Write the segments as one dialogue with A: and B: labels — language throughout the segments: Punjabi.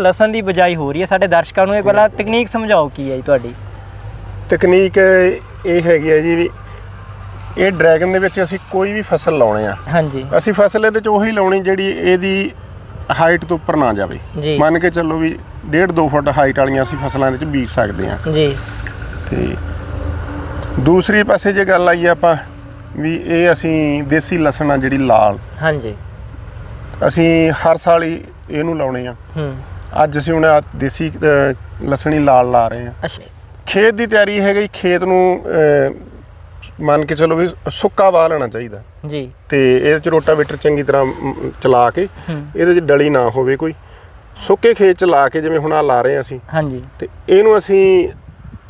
A: ਲਸਣ ਦੀ ਬਜਾਈ ਹੋ ਰਹੀ ਹੈ ਸਾਡੇ ਦਰਸ਼ਕਾਂ ਨੂੰ ਇਹ ਪਹਿਲਾਂ ਤਕਨੀਕ ਸਮਝਾਓ ਕੀ ਹੈ ਜੀ ਤੁਹਾਡੀ?
B: ਤਕਨੀਕ ਇਹ ਹੈਗੀ ਹੈ ਜੀ ਵੀ ਇਹ ਡਰੈਗਨ ਦੇ ਵਿੱਚ ਅਸੀਂ ਕੋਈ ਵੀ ਫਸਲ ਲਾਉਣੇ ਆ।
A: ਹਾਂਜੀ।
B: ਅਸੀਂ ਫਸਲ ਇਹਦੇ ਚ ਉਹੀ ਲਾਉਣੀ ਜਿਹੜੀ ਇਹਦੀ ਹਾਈਟ ਤੋਂ ਉੱਪਰ ਨਾ ਜਾਵੇ।
A: ਜੀ।
B: ਮੰਨ ਕੇ ਚੱਲੋ ਵੀ 1.5 2 ਫੁੱਟ ਹਾਈਟ ਵਾਲੀਆਂ ਅਸੀਂ ਫਸਲਾਂ ਦੇ ਚ ਬੀਜ ਸਕਦੇ ਆ
A: ਜੀ।
B: ਤੇ ਦੂਸਰੀ ਪਾਸੇ ਜੇ ਗੱਲ ਆਈ ਆਪਾਂ ਵੀ ਇਹ ਅਸੀਂ ਦੇਸੀ ਲਸਣ ਆ ਜਿਹੜੀ ਲਾਲ।
A: ਹਾਂਜੀ।
B: ਅਸੀਂ ਹਰ ਸਾਲ ਹੀ ਇਹਨੂੰ ਲਾਉਣੇ ਆ।
A: ਹੂੰ।
B: ਅੱਜ ਅਸੀਂ ਹੁਣ ਆਹ ਦੇਸੀ ਲਸਣੀ ਲਾਲ ਲਾ ਰਹੇ ਆ
A: ਅੱਛਾ।
B: ਖੇਤ ਦੀ ਤਿਆਰੀ ਹੈਗੀ ਖੇਤ ਨੂੰ ਮੰਨ ਕੇ ਚਲੋ ਵੀ ਸੁੱਕਾ ਵਾਹ ਲੈਣਾ ਚਾਹੀਦਾ।
A: ਜੀ।
B: ਤੇ ਇਹਦੇ ਚ ਰੋਟਾਵੇਟਰ ਚੰਗੀ ਤਰ੍ਹਾਂ ਮ, ਚਲਾ ਕੇ
A: ਹੂੰ।
B: ਇਹਦੇ ਚ ਡਲੀ ਨਾ ਹੋਵੇ ਕੋਈ। ਸੁੱਕੇ ਖੇਤ ਚ ਲਾ ਕੇ ਜਿਵੇਂ ਹੁਣ ਆ ਲਾ ਰਹੇ ਹਾਂ ਅਸੀਂ
A: ਹਾਂਜੀ।
B: ਤੇ ਇਹਨੂੰ ਅਸੀਂ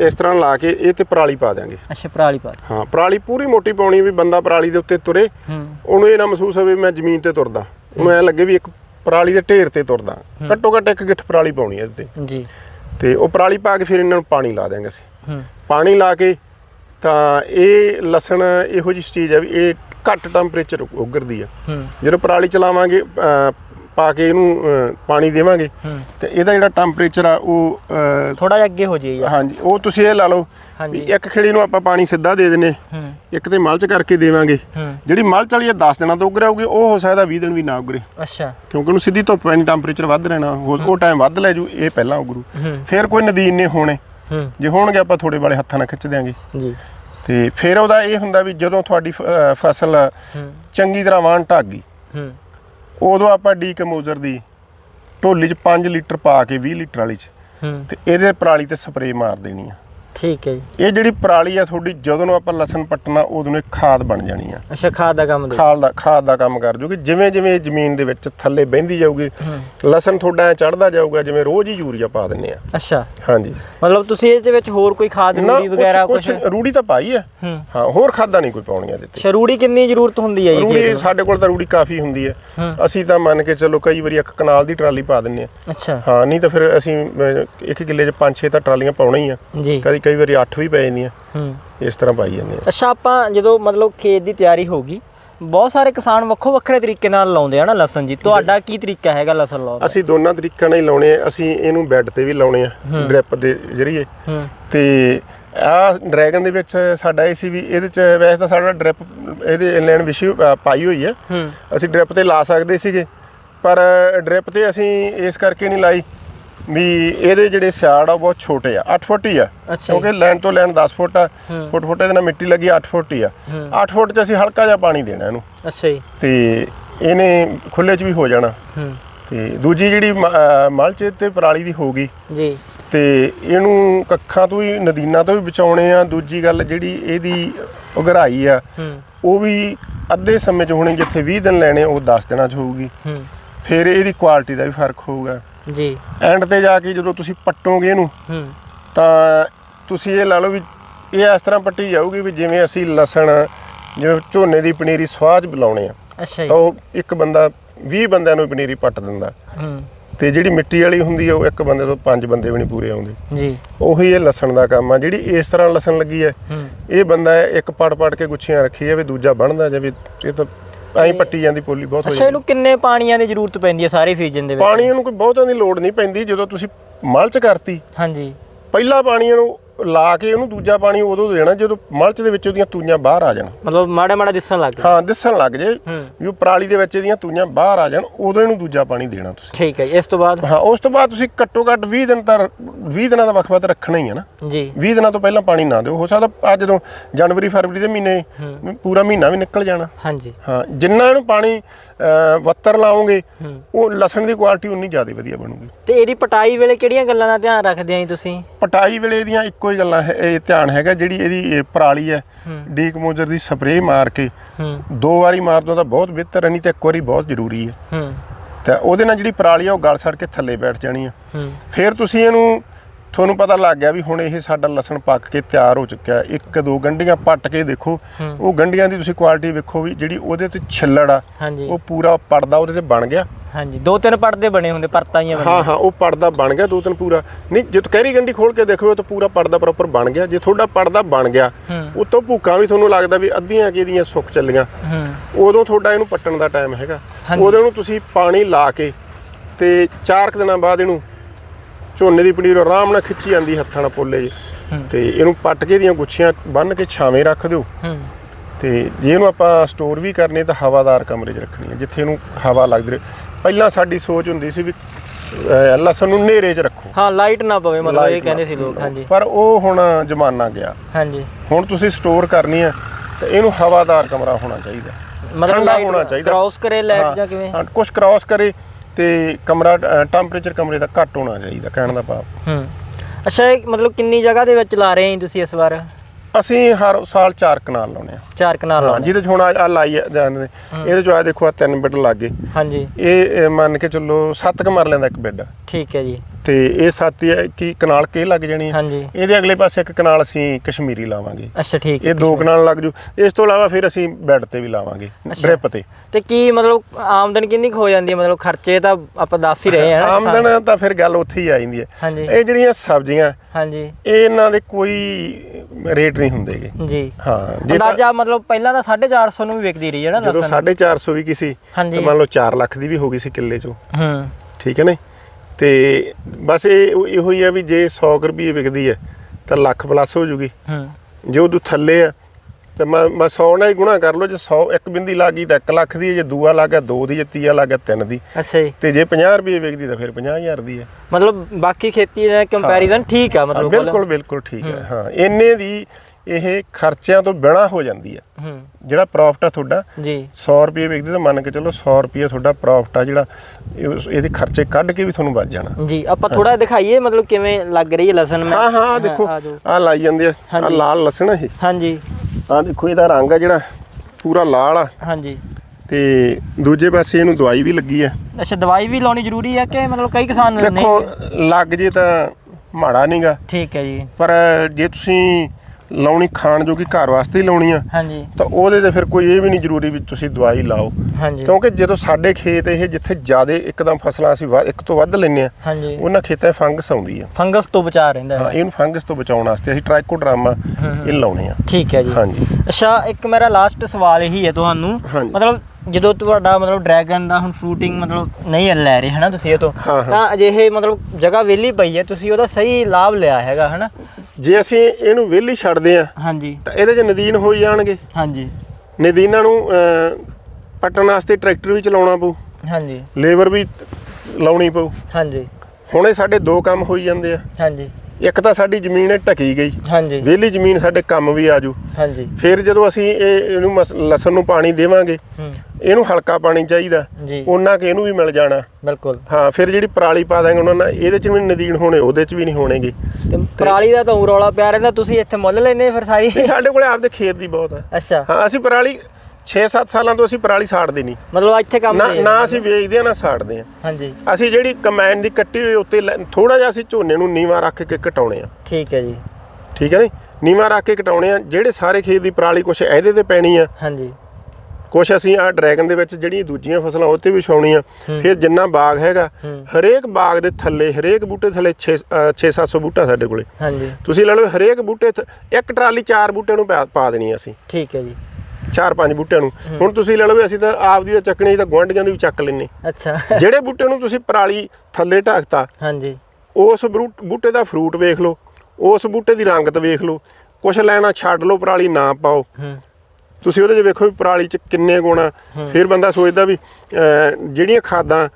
B: ਇਸ ਤਰ੍ਹਾਂ ਲਾ ਕੇ ਇਹ ਤੇ ਪਰਾਲੀ ਪਾ ਦਿਆਂਗੇ।
A: ਅੱਛਾ ਪਰਾਲੀ ਪਾ
B: ਹਾਂ ਪਰਾਲੀ ਪੂਰੀ ਮੋਟੀ ਪਾਉਣੀ ਵੀ ਬੰਦਾ ਪਰਾਲੀ ਦੇ ਉੱਤੇ ਤੁਰੇ
A: ਹੂੰ।
B: ਉਹਨੂੰ ਇਹ ਨਾ ਮਹਿਸੂਸ ਹੋਵੇ ਮੈਂ ਜ਼ਮੀਨ ਤੇ ਤੁਰਦਾ। ਉਹਨੂੰ ਐ ਲੱਗੇ ਵੀ ਇੱਕ ਪਰਾਲੀ ਦੇ ਢੇਰ ਤੇ ਤੁਰਦਾ। ਘੱਟੋ ਘੱਟ ਇੱਕ ਗਿੱਠ ਪਰਾਲੀ ਪਾਉਣੀ ਹੈ ਇਹਦੇ ਤੇ।
A: ਜੀ।
B: ਤੇ ਉਹ ਪਰਾਲੀ ਪਾ ਕੇ ਫਿਰ ਇਹਨਾਂ ਨੂੰ ਪਾਣੀ ਲਾ ਦਿਆਂਗੇ ਅਸੀਂ। ਪਾਣੀ ਲਾ ਕੇ ਤਾਂ ਇਹ ਲਸਣ ਇਹੋ ਜਿਹੀ ਚੀਜ਼ ਹੈ ਵੀ ਇਹ ਘੱਟ ਟੈਂਪਰੇਚਰ ਉਗਰਦੀ ਆ ਜਦੋਂ ਪਰਾਲੀ ਚਲਾਵਾਂਗੇ ਪਾ ਕੇ ਇਹਨੂੰ ਅ, ਪਾਣੀ ਦੇਵਾਂਗੇ।
A: ਹੂੰ।
B: ਤੇ ਇਹਦਾ ਜਿਹੜਾ ਟੈਂਪਰੇਚਰ ਆ ਉਹ
A: ਥੋੜਾ ਜਿਹਾ ਅੱਗੇ ਹੋ ਜਾਈਏ ਜੀ
B: ਹਾਂਜੀ ਉਹ ਤੁਸੀਂ ਇਹ ਲਾ ਲਓ ਵੀ
A: ਹਾਂਜੀ।
B: ਇੱਕ ਖੇੜੀ ਨੂੰ ਆਪਾਂ ਪਾਣੀ ਸਿੱਧਾ ਦੇ ਦਿੰਨੇ
A: ਹੂੰ।
B: ਇੱਕ ਤੇ ਮਲਚ ਕਰਕੇ ਦੇਵਾਂਗੇ।
A: ਹੂੰ।
B: ਜਿਹੜੀ ਮਲਚ ਵਾਲੀ ਆ 10 ਦਿਨਾਂ ਤੋਂ ਉਗਰਿਆਊਗੀ ਉਹ ਹੋ ਸਕਦਾ 20 ਦਿਨ ਵੀ ਨਾ ਉਗਰੇ।
A: ਅੱਛਾ।
B: ਕਿਉਂਕਿ ਉਹਨੂੰ ਸਿੱਧੀ ਧੁੱਪ ਪੈਣੀ ਟੈਂਪਰੇਚਰ ਵੱਧ ਰਹਿਣਾ ਉਹ ਉਹ ਟਾਈਮ ਵੱਧ ਲੈ ਜੂ ਇਹ ਪਹਿਲਾਂ ਉਗਰੂ।
A: ਹੂੰ।
B: ਫਿਰ ਕੋਈ ਨਦੀਨ ਨੇ ਹੋਣੇ।
A: ਹੂੰ।
B: ਜੇ ਹੋਣਗੇ ਆਪਾਂ ਥੋੜੇ ਵਾਲੇ ਹੱਥਾਂ ਨਾਲ ਖਿੱਚ ਦਿਆਂਗੇ।
A: ਜੀ।
B: ਤੇ ਫਿਰ ਉਹਦਾ ਇਹ ਹੁੰਦਾ ਵੀ ਜਦੋਂ ਤੁਹਾਡੀ ਫ- ਫਸਲ
A: ਹੂੰ।
B: ਚੰਗੀ ਤਰ੍ਹਾਂ ਵਾਣ ਢੱਕ ਗਈ
A: ਹੂੰ।
B: ਉਦੋਂ ਆਪਾਂ ਡੀਕਮੋਜ਼ਰ ਦੀ ਢੋਲੀ 'ਚ 5 ਲੀਟਰ ਪਾ ਕੇ 20 ਲੀਟਰ ਵਾਲੀ 'ਚ ਤੇ ਇਹਦੇ ਪਰਾਲੀ ਤੇ ਸਪਰੇਅ ਮਾਰ ਦੇਣੀ ਆ।
A: ਠੀਕ ਹੈ ਜੀ।
B: ਇਹ ਜਿਹੜੀ ਪਰਾਲੀ ਆ ਤੁਹਾਡੀ ਜਦੋਂ ਨੂੰ ਆਪਾਂ ਲਸਣ ਪੱਟਣਾ ਉਦੋਂ ਨੂੰ ਇਹ ਖਾਦ ਬਣ ਜਾਣੀ ਆ।
A: ਅੱਛਾ ਖਾਦ ਦਾ ਕੰਮ ਦੇ
B: ਖਾਦ ਦਾ ਖਾਦ ਦਾ ਕੰਮ ਕਰ ਜੂਗੀ। ਜਿਵੇਂ ਜਿਵੇਂ ਇਹ ਜ਼ਮੀਨ ਦੇ ਵਿੱਚ ਥੱਲੇ ਬਹਿੰਦੀ ਜਾਊਗੀ ਲਸਣ ਤੁਹਾਡਾ ਚੜਦਾ ਜਾਊਗਾ ਜਿਵੇਂ ਰੋਜ਼ ਹੀ ਯੂਰੀਆ ਪਾ ਦਿੰਨੇ ਆ।
A: ਅੱਛਾ।
B: ਹਾਂਜੀ।
A: ਮਤਲਬ ਤੁਸੀਂ ਇਹਦੇ ਵਿੱਚ ਹੋਰ ਕੋਈ ਖਾਦ ਰੂੜੀ ਵਗੈਰਾ
B: ਕੁਝ ਰੂੜੀ ਤਾਂ ਪਾਈ ਹੈ।
A: ਹੂੰ
B: ਹੋਰ ਖਾਦਾਂ ਨਹੀਂ ਕੋਈ ਪਾਉਣੀਆਂ ਦਿੱਤੀ
A: ਸ਼ਰੂੜੀ ਕਿੰਨੀ ਜ਼ਰੂਰਤ ਹੁੰਦੀ ਹੈ ਜੀ
B: ਰੂੜੀ? ਸਾਡੇ ਕੋਲ ਤਾਂ ਰੂੜੀ ਕਾਫੀ ਹੁੰਦੀ ਹੈ
A: ਹੂੰ।
B: ਅਸੀਂ ਤਾਂ ਮੰਨ ਕੇ ਚੱਲੋ ਕਈ ਵਾਰੀ ਇੱਕ ਕਨਾਲ ਦੀ ਟਰਾਲੀ ਪਾ ਦਿੰਨੇ ਆ।
A: ਅੱਛਾ।
B: ਹਾਂ ਨਹੀਂ ਤਾਂ ਫਿਰ ਅਸੀਂ ਇੱਕ ਕਿੱਲੇ 'ਚ ਪੰਜ ਛੇ ਤਾਂ ਟਰਾਲੀਆਂ ਪਾਉਣਾ ਹੀ ਆ।
A: ਜੀ।
B: ਕਦੀ ਕਈ ਵਾਰੀ 8 ਵੀ ਪੈ ਜਾਂਦੀਆਂ।
A: ਹੂੰ।
B: ਇਸ ਤਰ੍ਹਾਂ ਪਾਈ ਜਾਂਦੇ ਆ।
A: ਅੱਛਾ ਆਪਾਂ ਜਦੋਂ ਮਤਲਬ ਖੇਤ ਦੀ ਤਿਆਰੀ ਹੋਗੀ ਬਹੁਤ ਸਾਰੇ ਕਿਸਾਨ ਵੱਖੋ ਵੱਖਰੇ ਤਰੀਕੇ ਨਾਲ ਲਾਉਂਦੇ ਆ ਨਾ ਲਸਣ ਜੀ। ਤੁਹਾਡਾ ਕੀ ਤਰੀਕਾ ਹੈਗਾ ਲਸਣ ਲਾਉਣ ਦਾ?
B: ਅਸੀਂ ਦੋਨਾਂ ਤਰੀਕਿਆਂ ਨਾਲ ਹੀ ਲਾਉਣੇ ਆ। ਅਸੀਂ ਇਹਨੂੰ ਬੈੱਡ ਤੇ ਵੀ ਲਾਉਣੇ ਆ ਡ੍ਰਿਪ ਦੇ ਜ਼ਰੀਏ।
A: ਹੂੰ।
B: ਤੇ ਆ ਡਰੈਗਨ ਦੇ ਵਿੱਚ ਸਾਡਾ ਇਹ ਸੀ ਵੀ ਇਹਦੇ ਚ ਵੈਸੇ ਤਾਂ ਸਾਡਾ ਡ੍ਰਿਪ ਇਹਦੇ ਇਨਲਾਈਨ ਵਿਸ਼ੀ ਪਾਈ ਹੋਈ ਹੈ
A: ਹੂੰ।
B: ਅਸੀਂ ਡ੍ਰਿਪ ਤੇ ਲਾ ਸਕਦੇ ਸੀਗੇ ਪਰ ਡ੍ਰਿਪ ਤੇ ਅਸੀਂ ਇਸ ਕਰਕੇ ਨਹੀਂ ਲਾਈ। ਵੀ ਇਹਦੇ ਜਿਹੜੇ ਸਿਆੜ ਆ ਉਹ ਬਹੁਤ ਛੋਟੇ ਆ 8 ਫੁੱਟ ਹੀ ਆ। ਕਿਉਂਕਿ ਲੈਣ ਤੋਂ ਲੈਣ 10 ਫੁੱਟ ਆ। ਫੁੱਟ ਫੁੱਟ ਇਹਦੇ ਨਾਲ ਮਿੱਟੀ ਲੱਗੀ 8 ਫੁੱਟ ਹੀ ਆ। 8 ਫੁੱਟ 'ਚ ਅਸੀਂ ਹਲਕਾ ਜਿਹਾ ਪਾਣੀ ਦੇਣਾ ਇਹਨੂੰ।
A: ਅੱਛਾ ਜੀ।
B: ਤੇ ਇਹਨੇ ਖੁੱਲੇ 'ਚ ਵੀ ਹੋ ਜਾਣਾ। ਤੇ ਦੂਜੀ ਜਿਹੜੀ ਮਲਚ ਤੇ ਪਰਾਲੀ ਦੀ ਹੋਗੀ
A: ਜੀ।
B: ਤੇ ਇਹਨੂੰ ਕੱਖਾਂ ਤੋਂ ਹੀ ਨਦੀਨਾਂ ਤੋਂ ਵੀ ਬਚਾਉਣੇ ਆ। ਦੂਜੀ ਗੱਲ ਜਿਹੜੀ ਇਹਦੀ ਉਗਰਾਈ ਆ ਉਹ ਵੀ ਅੱਧੇ ਸਮੇਂ 'ਚ ਹੋਣੀ ਜਿੱਥੇ 20 ਦਿਨ ਲੈਣੇ ਉਹ 10 ਦਿਨਾਂ 'ਚ ਹੋਊਗੀ। ਫਿਰ ਇਹਦੀ ਕੁਆਲਿਟੀ ਦਾ ਵੀ ਫ਼ਰਕ ਹੋਊਗਾ।
A: ਜੀ।
B: ਐਂਡ ਤੇ ਜਾ ਕੇ ਜਦੋਂ ਤੁਸੀਂ ਪੱਟੋਗੇ ਇਹਨੂੰ
A: ਹੂੰ।
B: ਤਾਂ ਤੁਸੀਂ ਇਹ ਲਾ ਲਓ ਵੀ ਇਹ ਇਸ ਤਰ੍ਹਾਂ ਪੱਟੀ ਜਾਊਗੀ ਵੀ ਜਿਵੇਂ ਅਸੀਂ ਲਸਣ ਜਿਵੇਂ ਝੋਨੇ ਦੀ ਪਨੀਰੀ ਸਵਾਜ ਬੁਲਾਉਣੇ ਆ।
A: ਅੱਛਾ ਜੀ।
B: ਤਾਂ ਉਹ ਇੱਕ ਬੰਦਾ 20 ਬੰਦਿਆਂ ਨੂੰ ਪਨੀਰੀ ਪੱਟ ਦਿੰਦਾ।
A: ਹੂੰ।
B: ਤੇ ਜਿਹੜੀ ਮਿੱਟੀ ਵਾਲੀ ਹੁੰਦੀ ਆ ਉਹ ਇੱਕ ਬੰਦੇ ਤੋਂ ਪੰਜ ਬੰਦੇ ਵੀ ਨਹੀਂ ਪੂਰੇ ਆਉਂਦੇ।
A: ਜੀ।
B: ਉਹੀ ਇਹ ਲਸਣ ਦਾ ਕੰਮ ਆ ਜਿਹੜੀ ਇਸ ਤਰ੍ਹਾਂ ਲਸਣ ਲੱਗੀ ਹੈ
A: ਹੂੰ।
B: ਇਹ ਬੰਦਾ ਇੱਕ ਪੜ ਪੜ ਕੇ ਗੁੱਛੀਆਂ ਰੱਖੀ ਜਾਵੇ ਦੂਜਾ ਬਣਦਾ ਜਾਵੇ ਇਹ ਤਾਂ ਐਂ ਪੱਟੀ ਜਾਂਦੀ ਪੋਲੀ ਬਹੁਤ ਹੋ
A: ਅੱਛਾ
B: ਜਾਂਦੀ।
A: ਇਹਨੂੰ ਕਿੰਨੇ ਪਾਣੀਆਂ ਦੀ ਜ਼ਰੂਰਤ ਪੈਂਦੀ ਹੈ ਸਾਰੇ ਸੀਜ਼ਨ ਦੇ ਵਿੱਚ?
B: ਪਾਣੀ ਨੂੰ ਕੋਈ ਬਹੁਤਾਂ ਦੀ ਲੋੜ ਨਹੀਂ ਪੈਂਦੀ ਜਦੋਂ ਤੁਸੀਂ ਮਲਚ ਕਰਤੀ।
A: ਹਾਂਜੀ।
B: ਪਹਿਲਾ ਪਾਣੀ ਇਹਨੂੰ ਲਾ ਕੇ ਉਹਨੂੰ ਦੂਜਾ ਪਾਣੀ ਉਦੋਂ ਦੇਣਾ ਜਦੋਂ ਮਲਚ ਦੇ ਵਿੱਚ ਉਹਦੀਆਂ ਤੂਈਆਂ ਬਾਹਰ ਆ ਜਾਣ।
A: ਮਤਲਬ ਮਾੜਾ ਮਾੜਾ ਦਿਸਣ ਲੱਗ ਗਿਆ
B: ਹਾਂ ਦਿਸਣ ਲੱਗ ਜੇ। ਵੀ ਉਹ ਪਰਾਲੀ ਦੇ ਵਿੱਚ ਇਹਦੀਆਂ ਤੂਈਆਂ ਬਾਹਰ ਆ ਜਾਣ ਉਦੋਂ ਇਹਨੂੰ ਦੂਜਾ ਪਾਣੀ ਦੇਣਾ ਤੁਸੀਂ।
A: ਠੀਕ ਹੈ ਇਸ ਤੋਂ ਬਾਅਦ?
B: ਹਾਂ ਉਸ ਤੋਂ ਬਾਅਦ ਤੁਸੀਂ ਘੱਟੋ ਘੱਟ 20 ਦਿਨ ਤਾਂ 20 ਦਿਨਾਂ ਦਾ ਵਕਫਾ ਰੱਖਣਾ ਹੀ ਹੈ ਨਾ।
A: ਜੀ।
B: 20 ਦਿਨਾਂ ਤੋਂ ਪਹਿਲਾਂ ਪਾਣੀ ਨਾ ਦਿਓ। ਹੋ ਸਕਦਾ ਆ ਜਦੋਂ ਜਨਵਰੀ ਫਰਵਰੀ ਦੇ ਮਹੀਨੇ ਪੂਰਾ ਮਹੀਨਾ ਵੀ ਨਿਕਲ ਜਾਣਾ।
A: ਹਾਂਜੀ।
B: ਹਾਂ ਜਿੰਨਾ ਇਹਨੂੰ ਪਾਣੀ ਵੱਤਰ ਲਾਓਗੇ
A: ਹੂੰ।
B: ਉਹ ਲਸਣ ਦੀ ਕੁਆਲਿਟੀ ਉਨੀ ਜ਼ਿਆਦਾ ਵਧੀਆ ਬਣੂਗੀ।
A: ਤੇ ਇਹਦੀ ਪਟਾਈ ਵੇਲੇ ਕਿਹੜੀਆਂ ਗੱਲਾਂ ਦਾ ਧਿਆਨ ਰੱਖਦੇ ਆਂ ਤੁਸੀਂ?
B: ਪਟਾਈ ਵੇਲੇ ਇਹਦੀਆਂ ਇੱਕੋ ਹੀ ਗੱਲਾਂ ਹੈ ਇਹ ਧਿਆਨ ਹੈਗਾ ਜਿਹੜੀ ਇਹਦੀ ਇਹ ਪਰਾਲੀ ਹੈ। ਡੀਕਮੋਜ਼ਰ ਦੀ ਸਪਰੇਅ ਮਾਰ ਕੇ ਦੋ ਵਾਰੀ ਮਾਰ ਦੋ ਤਾਂ ਬਹੁਤ ਬਿਹਤਰ ਨਹੀਂ ਤਾਂ ਇੱਕ ਵਾਰੀ ਬਹੁਤ ਜ਼ਰੂਰੀ ਹੈ। ਤਾਂ ਉਹਦੇ ਨਾਲ ਜਿਹੜੀ ਪਰਾਲੀ ਆ ਉਹ ਗਲ ਸੜ ਕੇ ਥੱਲੇ ਬੈਠ ਜਾਣੀ ਆ।
A: ਹੂੰ।
B: ਫਿਰ ਤੁਸੀਂ ਇਹਨੂੰ ਤੁਹਾਨੂੰ ਪਤਾ ਲੱਗ ਗਿਆ ਵੀ ਹੁਣ ਇਹ ਸਾਡਾ ਲਸਣ ਪੱਕ ਕੇ ਤਿਆਰ ਹੋ ਚੁੱਕਿਆ ਇੱਕ ਦੋ ਗੰਢੀਆਂ ਪੱਟ ਕੇ ਦੇਖੋ
A: ਹੂੰ।
B: ਉਹ ਗੰਢੀਆਂ ਦੀ ਤੁਸੀਂ ਕੁਆਲਿਟੀ ਵੇਖੋ ਵੀ ਜਿਹੜੀ ਉਹਦੇ ਤੇ ਛਿੱਲੜ ਆ ਉਹ ਪੂਰਾ ਪੜਦਾ ਉਹਦੇ ਤੇ ਬਣ ਗਿਆ।
A: ਹਾਂਜੀ ਦੋ ਤਿੰਨ ਪਰਦੇ ਬਣੇ ਹੁੰਦੇ ਪਰਤਾਈਆਂ
B: ਹਾਂ
A: ਬਣੀਆਂ
B: ਹਾਂ ਉਹ ਪੜਦਾ ਬਣ ਗਿਆ ਦੋ ਤਿੰਨ ਪੂਰਾ। ਨਹੀਂ ਜੇ ਕਹਿਰੀ ਗੰਢੀ ਖੋਲ ਕੇ ਦੇਖੋ ਤਾਂ ਪੂਰਾ ਪੜਦਾ ਪ੍ਰੋਪਰ ਬਣ ਗਿਆ। ਜੇ ਤੁਹਾਡਾ ਪੜਦਾ ਬਣ ਗਿਆ
A: ਹੂੰ।
B: ਉਤੋਂ ਭੂਕਾਂ ਵੀ ਤੁਹਾਨੂੰ ਲੱਗਦਾ ਵੀ ਅੱਧੀਆਂ ਕਿ ਇਹਦੀਆਂ ਸੁੱਕ ਚੱਲੀਆਂ।
A: ਹੂੰ।
B: ਉਦੋਂ ਤੁਹਾਡਾ ਇਹਨੂੰ ਪੱਟਣ ਦਾ ਟਾਈਮ ਹੈਗਾ। ਉਦੋਂ ਨੂੰ ਤੁਸੀਂ ਪਾਣੀ ਲਾ ਕੇ ਤੇ 4 ਦਿਨਾਂ ਬਾਅਦ ਇਹਨੂੰ ਝੋਨੇ ਦੀ ਪਨੀਰ ਆਰਾਮ ਨਾਲ ਖਿੱਚੀ ਜਾਂਦੀ ਹੱਥਾਂ ਨਾਲ ਪੋਲੇ ਜੇ। ਤੇ ਇਹਨੂੰ ਪੱਟ ਕੇ ਦੀਆਂ ਗੁੱਛੀਆਂ ਬੰਨ ਕੇ ਛਾਵੇਂ ਰੱਖ ਦਿਓ। ਤੇ ਜੇ ਇਹਨੂੰ ਆਪਾਂ ਸਟੋਰ ਵੀ ਕਰਨੇ ਤਾਂ ਹਵਾਦਾਰ ਕਮਰੇ 'ਚ ਰੱਖਣੀ ਹੈ ਜਿੱਥੇ ਇਹਨੂੰ ਹਵਾ ਲੱਗਦੀ ਰਹੇ। ਪਹਿਲਾਂ ਸਾਡੀ ਸੋਚ ਹੁੰਦੀ ਸੀ ਵੀ ਲਸਣ ਨੂੰ ਹਨੇਰੇ 'ਚ ਰੱਖੋ।
A: ਹਾਂ ਲਾਈਟ ਨਾ ਪਵੇ ਮਤਲਬ ਇਹ ਕਹਿੰਦੇ ਸੀ ਲੋਕ ਹਾਂਜੀ।
B: ਪਰ ਉਹ ਹੁਣ ਜ਼ਮਾਨਾ ਗਿਆ।
A: ਹਾਂਜੀ।
B: ਹੁਣ ਤੁਸੀਂ ਸਟੋਰ ਕਰਨੀ ਹੈ ਤਾਂ ਇਹਨੂੰ ਹਵਾਦਾਰ ਕਮਰਾ ਹੋਣਾ ਚਾਹੀਦਾ।
A: ਮਤਲਬ ਲਾਈਟ
B: ਹੋਣਾ ਚਾਹੀਦਾ।
A: ਕ੍ਰਾਸ ਕਰੇ ਲਾਈਟ ਜਾਂ ਕਿਵੇਂ?
B: ਹਾਂ ਕੁਝ ਕ੍ਰਾਸ ਕਰੇ। ਤੇ ਕਮਰਾ ਟੈਂਪਰੇਚਰ ਕਮਰੇ ਦਾ ਘੱਟ ਹੋਣਾ ਚਾਹੀਦਾ, ਕਹਿਣ ਦਾ ਭਾਵ।
A: ਹੂੰ। ਅੱਛਾ, ਇਹ ਮਤਲਬ ਕਿੰਨੀ ਜਗ੍ਹਾ ਦੇ ਵਿੱਚ ਲਾ ਰਹੇ ਹੋ ਤੁਸੀਂ ਇਸ ਵਾਰ?
B: ਅਸੀਂ ਹਰ ਸਾਲ ਚਾਰ ਕਨਾਲ ਲਾਉਨੇ ਆ
A: ਚਾਰ ਕਨਾਲ
B: ਹਾਂ
A: ਲਾਉਣੇ
B: ਜਿਹਦੇ ਚ ਹੁਣ ਆ ਲਾਈ ਆ ਜਾਂਦੇ ਇਹਦੇ ਚ ਆ ਦੇਖੋ ਆ ਤਿੰਨ ਬੈੱਡ ਲੱਗੇ।
A: ਹਾਂਜੀ।
B: ਇਹ ਮੰਨ ਕੇ ਚੱਲੋ ਸੱਤ ਕ ਮਰ ਲੈਂਦਾ ਇੱਕ ਬੈੱਡ
A: ਠੀਕ ਹੈ ਜੀ।
B: ਤੇ ਇਹ ਸੱਤ ਹੀ ਕਿ ਕਨਾਲ ਕੇ ਲੱਗ ਜਾਣੀ ਹੈ
A: ਹਾਂਜੀ।
B: ਇਹਦੇ ਅਗਲੇ ਪਾਸੇ ਇੱਕ ਕਨਾਲ ਅਸੀਂ ਕਸ਼ਮੀਰੀ ਲਾਵਾਂਗੇ।
A: ਅੱਛਾ ਠੀਕ ਹੈ
B: ਇਹ ਦੋ ਕਨਾਲ ਲੱਗ ਜੂ। ਇਸ ਤੋਂ ਇਲਾਵਾ ਫਿਰ ਅਸੀਂ ਬੈੱਡ ਤੇ ਵੀ ਲਾਵਾਂਗੇ ਡ੍ਰਿਪ ਤੇ।
A: ਤੇ ਕੀ ਮਤਲਬ ਆਮਦਨ ਕਿੰਨੀ ਕੁ ਹੋ ਜਾਂਦੀ ਹੈ? ਮਤਲਬ ਖਰਚੇ ਤਾਂ ਆਪਾਂ ਦੱਸ ਹੀ ਰਹੇ ਹਾਂ ਨਾ ਕਿਸਾਨ-
B: ਆਮਦਨ ਤਾਂ ਫਿਰ ਗੱਲ ਉੱਥੇ ਹੀ ਆ ਜਾਂਦੀ ਹੈ।
A: ਹਾਂਜੀ।
B: ਇਹ ਜਿਹੜੀਆਂ ਸਬਜ਼ੀਆਂ
A: ਹਾਂਜੀ।
B: ਇਹ ਇਹਨਾਂ ਦੇ ਕੋਈ ਰੇਟ ਨਹੀਂ ਹੁੰਦੇਗੇ
A: ਜੀ।
B: ਹਾਂ ਜੇ ਤਾਂ-
A: ਅੰਦਾਜ਼ਾ ਮਤਲਬ ਪਹਿਲਾਂ ਤਾਂ 450 ਨੂੰ ਵੀ ਵਿਕਦੀ ਰਹੀ ਹੈ ਨਾ
B: ਜਦੋਂ
A: ਲਸਣ
B: 450 ਵੀ ਕਿਸੇ
A: ਹਾਂਜੀ।
B: ਤਾਂ ਮੰਨ ਲਓ 4 ਲੱਖ ਦੀ ਵੀ ਹੋ ਗਈ ਸੀ ਕਿੱਲੇ ਚੋਂ।
A: ਹੂੰ।
B: ਠੀਕ ਹੈ ਨਾ ਤੇ ਬਸ ਇਹ ਇਹੋ ਹੀ ਆ ਵੀ ਜੇ 100 ਕੁ ਰੁਪਏ ਵਿਕਦੀ ਹੈ ਤਾਂ ਲੱਖ ਪਲੱਸ ਹੋ ਜੂਗੀ।
A: ਹੂੰ।
B: ਜੇ ਉਦੋਂ ਥੱਲੇ ਆ ਤਾਂ ਮੈਂ ਮੈਂ 100 ਨਾਲ ਹੀ ਗੁਣਾ ਕਰ ਲਓ ਜੇ 100 ਇੱਕ ਬਿੰਦੀ ਲੱਗ ਗਈ ਤਾਂ 1 ਲੱਖ ਦੀ ਹੈ, ਜੇ ਦੂਆ ਲੱਗ ਗਿਆ 2 ਦੀ ਜੇ ਤੀਆ ਲੱਗ ਗਿਆ 3 ਦੀ।
A: ਅੱਛਾ ਜੀ।
B: ਤੇ ਜੇ 50 ਰੁਪਏ ਵਿਕਦੀ ਤਾਂ ਫਿਰ 50000 ਦੀ ਹੈ।
A: ਮਤਲਬ ਬਾਕੀ ਖੇਤੀ ਦਾ ਕੰਪੈਰੀਜ਼ਨ ਠੀਕ ਆ ਮਤਲਬ
B: ਬਿਲਕੁਲ ਬਿਲਕੁਲ ਠੀਕ ਹੈ। ਹਾਂ। ਇੰਨੇ ਦੀ ਇਹ ਖਰਚਿਆਂ ਤੋਂ ਬਿਨਾ ਹੋ ਜਾਂਦੀ ਹੈ।
A: ਹੂੰ।
B: ਜਿਹੜਾ ਪ੍ਰੋਫਿਟ ਆ ਤੁਹਾਡਾ
A: ਜੀ।
B: 100 ਰੁਪਏ ਵਿਕਦੀ ਤਾਂ ਮੰਨ ਕੇ ਚੱਲੋ 100 ਰੁਪਏ ਤੁਹਾਡਾ ਪ੍ਰੋਫਿਟ ਆ ਜਿਹੜਾ ਇਹਦੇ ਖਰਚੇ ਕੱਢ ਕੇ ਵੀ ਤੁਹਾਨੂੰ ਬਚ ਜਾਣਾ।
A: ਜੀ ਆਪਾਂ ਥੋੜਾ ਦਿਖਾਈਏ ਮਤਲਬ ਕਿਵੇਂ ਲੱਗ ਰਹੀ ਹੈ ਲਸਣ ਮੈਂ।
B: ਹਾਂ ਹਾਂ ਦੇਖੋ
A: ਆ
B: ਲਾਈ ਜਾਂਦੇ ਆ। ਲਾਲ ਲਸਣ ਇਹ।
A: ਹਾਂਜੀ।
B: ਆ ਦੇਖੋ ਇਹਦਾ ਰੰਗ ਆ ਜਿਹੜਾ ਪੂਰਾ ਲਾਲ ਆ।
A: ਹਾਂਜੀ।
B: ਤੇ ਦੂਜੇ ਪਾਸੇ ਇਹਨੂੰ ਦਵਾਈ ਵੀ ਲੱਗੀ ਆ।
A: ਅੱਛਾ ਦਵਾਈ ਵੀ ਲਾਉਣੀ ਜ਼ਰੂਰੀ ਹੈ ਕਿ ਮਤਲਬ ਕਈ ਕਿਸਾਨ
B: ਦੇਖੋ ਲੱਗ ਜੇ ਤਾਂ ਮਾੜਾ ਨਹੀਂਗਾ
A: ਠੀਕ ਹੈ ਜੀ।
B: ਪਰ ਜੇ ਤੁਸੀਂ ਲਾਉਣੀ ਖਾਣ ਜੋਗੀ ਘਰ ਵਾਸਤੇ ਹੀ ਲਾਉਣੀ ਆ।
A: ਹਾਂਜੀ।
B: ਤਾਂ ਉਹਦੇ ਤੇ ਫਿਰ ਕੋਈ ਇਹ ਵੀ ਨਹੀਂ ਜ਼ਰੂਰੀ ਵੀ ਤੁਸੀਂ ਦਵਾਈ ਲਾਓ।
A: ਹਾਂਜੀ।
B: ਕਿਉਂਕਿ ਜਦੋਂ ਸਾਡੇ ਖੇਤ ਇਹ ਜਿੱਥੇ ਜ਼ਿਆਦੇ ਇੱਕਦਮ ਫਸਲਾਂ ਅਸੀਂ ਇੱਕ ਤੋਂ ਵੱਧ ਲੈਂਦੇ ਆ
A: ਹਾਂਜੀ।
B: ਉਹਨਾਂ ਖੇਤਾਂ 'ਚ ਫੰਗਸ ਆਉਂਦੀ ਆ।
A: ਫੰਗਸ ਤੋਂ ਬਚਾ ਰਹਿੰਦਾ
B: ਹਾਂ।
A: ਹੈ
B: ਇਹਨੂੰ ਫੰਗਸ ਤੋਂ ਬਚਾਉਣ ਵਾਸਤੇ ਅਸੀਂ ਟ੍ਰਾਈਕੋਡਰਾਮਾ ਇਹ ਲਾਉਣੇ ਆ।
A: ਠੀਕ ਹੈ ਜੀ।
B: ਹਾਂਜੀ।
A: ਅੱਛਾ ਇੱਕ ਮੇਰਾ ਲਾਸਟ ਸਵਾਲ ਇਹੀ ਹੈ ਤੁਹਾਨੂੰ।
B: ਹਾਂਜੀ।
A: ਮਤਲਬ ਜਦੋਂ ਤੁਹਾਡਾ ਮਤਲਬ ਡਰੈਗਨ ਦਾ ਹੁਣ ਫਰੂਟਿੰਗ ਮਤਲਬ ਨਹੀਂ ਲੈ ਰਹੇ ਹਨਾ ਤੁਸੀਂ ਇਹ ਤੋਂ
B: ਹਾਂ, ਹਾਂ।
A: ਤਾਂ ਅਜਿਹੇ ਮਤਲਬ ਜਗ੍ਹਾ ਵਿਹਲੀ ਪਈ ਹੈ ਤੁਸੀਂ ਉਹਦਾ ਸਹੀ ਲਾਭ ਲਿਆ ਹੈਗਾ ਹਨਾ?
B: ਜੇ ਅਸੀਂ ਇਹਨੂੰ ਵਿਹਲੀ ਛੱਡਦੇ ਆ
A: ਹਾਂਜੀ।
B: ਤਾਂ ਇਹਦੇ 'ਚ ਨਦੀਨ ਹੋਈ ਜਾਣਗੇ।
A: ਹਾਂਜੀ।
B: ਨਦੀਨਾਂ ਨੂੰ ਪੱਟਣ ਵਾਸਤੇ ਟਰੈਕਟਰ ਵੀ ਚਲਾਉਣਾ ਪਊ।
A: ਹਾਂਜੀ।
B: ਲੇਬਰ ਵੀ ਲਾਉਣੀ ਪਊ।
A: ਹਾਂਜੀ।
B: ਹੁਣ ਇਹ ਸਾਡੇ ਦੋ ਕੰਮ ਹੋਈ ਜਾਂਦੇ ਆ।
A: ਹਾਂਜੀ।
B: ਇੱਕ ਤਾਂ ਸਾਡੀ ਜ਼ਮੀਨ ਇਹ ਢਕੀ ਗਈ।
A: ਹਾਂਜੀ।
B: ਵਿਹਲੀ ਜ਼ਮੀਨ ਸਾਡੇ ਕੰਮ ਵੀ ਆਜੂ।
A: ਹਾਂਜੀ।
B: ਫਿਰ ਜਦੋਂ ਅਸੀਂ ਇਹ ਇਹਨੂੰ ਮਸ- ਲਸਣ ਨੂੰ ਪਾਣੀ ਦੇਵਾਂਗੇ
A: ਹੂੰ।
B: ਇਹਨੂੰ ਹਲਕਾ ਪਾਣੀ ਚਾਹੀਦਾ।
A: ਜੀ।
B: ਉਹਨਾਂ ਕਿ ਇਹਨੂੰ ਵੀ ਮਿਲ ਜਾਣਾ।
A: ਬਿਲਕੁਲ।
B: ਹਾਂ ਫਿਰ ਜਿਹੜੀ ਪਰਾਲੀ ਪਾ ਦਾਂਗੇ ਉਹਨਾਂ ਨਾਲ ਇਹਦੇ 'ਚ ਵੀ ਨਦੀਨ ਹੋਣੇ ਉਹਦੇ 'ਚ ਵੀ ਨਹੀਂ ਹੋਣਗੇ।
A: ਤੇ ਪਰਾਲੀ ਦਾ ਤਾਂ ਊਂ ਰੌਲਾ ਪਿਆ ਰਹਿੰਦਾ ਤੁਸੀਂ ਇੱਥੇ ਮੁੱਲ ਲੈਨੇ ਫਿਰ ਸਾਰੀ।
B: ਨਹੀਂ ਸਾਡੇ ਕੋਲੇ ਆਪਦੇ ਖੇਤ ਦੀ ਬਹੁਤ ਹੈ
A: ਅੱਛਾ।
B: ਹਾਂ ਅਸੀਂ ਪਰਾਲੀ 6-7 ਸਾਲਾਂ ਤੋਂ ਅਸੀਂ ਪਰਾਲੀ ਸਾੜਦੇ ਨਹੀਂ।
A: ਮਤਲਬ ਇੱਥੇ ਕੰਮ
B: ਨਾ
A: ਨਹੀਂ
B: ਨਾ ਅਸੀਂ ਵੇਚਦੇ ਆ ਨਾ ਸਾੜਦੇ ਆ।
A: ਹਾਂਜੀ।
B: ਅਸੀਂ ਜਿਹੜੀ ਕਮੈਨ ਦੀ ਕੱਟੀ ਹੋਈ ਉੱਤੇ ਥੋੜਾ ਜਿਹਾ ਅਸੀਂ ਝੋਨੇ ਨੂੰ ਨੀਵਾ ਰੱਖ ਕੇ ਕਟਾਉਣੇ ਆ।
A: ਠੀਕ ਹੈ ਜੀ।
B: ਠੀਕ ਹੈ ਨੀ? ਨੀਵਾ ਰੱਖ ਕੇ ਕਟਾਉਣੇ ਆ ਜਿਹੜੇ ਸਾਰੇ ਖੇਤ ਦੀ ਪਰਾਲੀ ਕੁਛ ਇਹਦੇ ਤੇ ਪੈਣੀ ਆ।
A: ਹਾਂਜੀ।
B: ਕੁਛ ਅਸੀਂ ਆ ਡਰੈਗਨ ਦੇ ਵਿੱਚ ਜਿਹੜੀਆਂ ਦੂਜੀਆਂ ਫਸਲਾਂ ਉੱਤੇ ਵੀ ਛਾਉਣੀਆਂ ਫਿਰ ਜਿੰਨਾ ਬਾਗ ਹੈਗਾ ਹਰੇਕ ਬਾਗ ਦੇ ਥੱਲੇ ਹਰੇਕ ਬੂਟੇ ਥੱਲੇ 6 6-700 ਬੂਟਾ ਸਾਡੇ ਕੋਲੇ।
A: ਹਾਂਜੀ।
B: ਤੁਸੀਂ ਲੈ ਲਓ ਹਰੇਕ ਬੂਟੇ ਇੱਕ ਟਰਾਲੀ ਚਾਰ ਬੂਟਿਆਂ ਨੂੰ ਪਾ- ਦੇਣੀ ਆ ਅਸੀਂ।
A: ਠੀਕ ਹੈ ਜੀ।
B: ਚਾਰ ਪੰਜ ਬੂਟਿਆਂ ਨੂੰ। ਹੁਣ ਤੁਸੀਂ ਲੈ ਲਓ ਵੀ ਅਸੀਂ ਤਾਂ ਆਪਦੀ ਤਾਂ ਚੱਕਣੀ ਤਾਂ ਗੁਆਂਢੀਆਂ ਦੀ ਵੀ ਚੱਕ ਲੈਨੇ
A: ਅੱਛਾ।
B: ਜਿਹੜੇ ਬੂਟੇ ਨੂੰ ਤੁਸੀਂ ਪਰਾਲੀ ਥੱਲੇ ਢੱਕਤਾ
A: ਹਾਂਜੀ।
B: ਉਸ ਬੂਟੇ ਦਾ ਫਰੂਟ ਵੇਖ ਲਓ ਉਸ ਬੂਟੇ ਦੀ ਰੰਗਤ ਵੇਖ ਲਓ ਕੁਛ ਲੈਣਾ ਛੱਡ ਲਓ ਪਰਾਲੀ ਨਾ ਪਾਓ। ਤੁਸੀਂ ਉਹਦੇ 'ਚ ਵੇਖੋ ਵੀ ਪਰਾਲੀ 'ਚ ਕਿੰਨੇ ਗੁਣ ਫਿਰ ਬੰਦਾ ਸੋਚਦਾ ਵੀ ਜਿਹੜੀਆਂ ਖਾਦਾਂ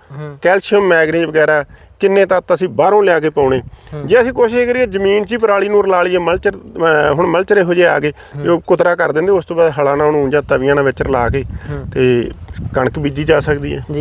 B: ਕੈਲਸ਼ੀਅਮ ਮੈਗਨੀਜ਼ ਵਗੈਰਾ ਕਿੰਨੇ ਤੱਤ ਅਸੀਂ ਬਾਹਰੋਂ ਲਿਆ ਕੇ ਪਾਉਣੇ। ਜੇ ਅਸੀਂ ਕੋਸ਼ਿਸ਼ ਕਰੀਏ ਜ਼ਮੀਨ 'ਚ ਹੀ ਪਰਾਲੀ ਨੂੰ ਰਲਾ ਲਈਏ ਮਲਚਰ ਹੁਣ ਮਲਚਰ ਇਹੋ ਜਿਹੇ ਆ ਗਏ ਜੋ ਕੁਤਰਾ ਕਰ ਦਿੰਦੇ ਉਸ ਤੋਂ ਬਾਅਦ ਹਲਾਂ ਨਾਲ ਉਹਨੂੰ ਜਾਂ ਤਵੀਆਂ ਨਾਲ ਵਿੱਚ ਰਲਾ ਕੇ ਤੇ ਕਣਕ ਬੀਜੀ ਜਾ ਸਕਦੀ ਹੈ।
A: ਜੀ।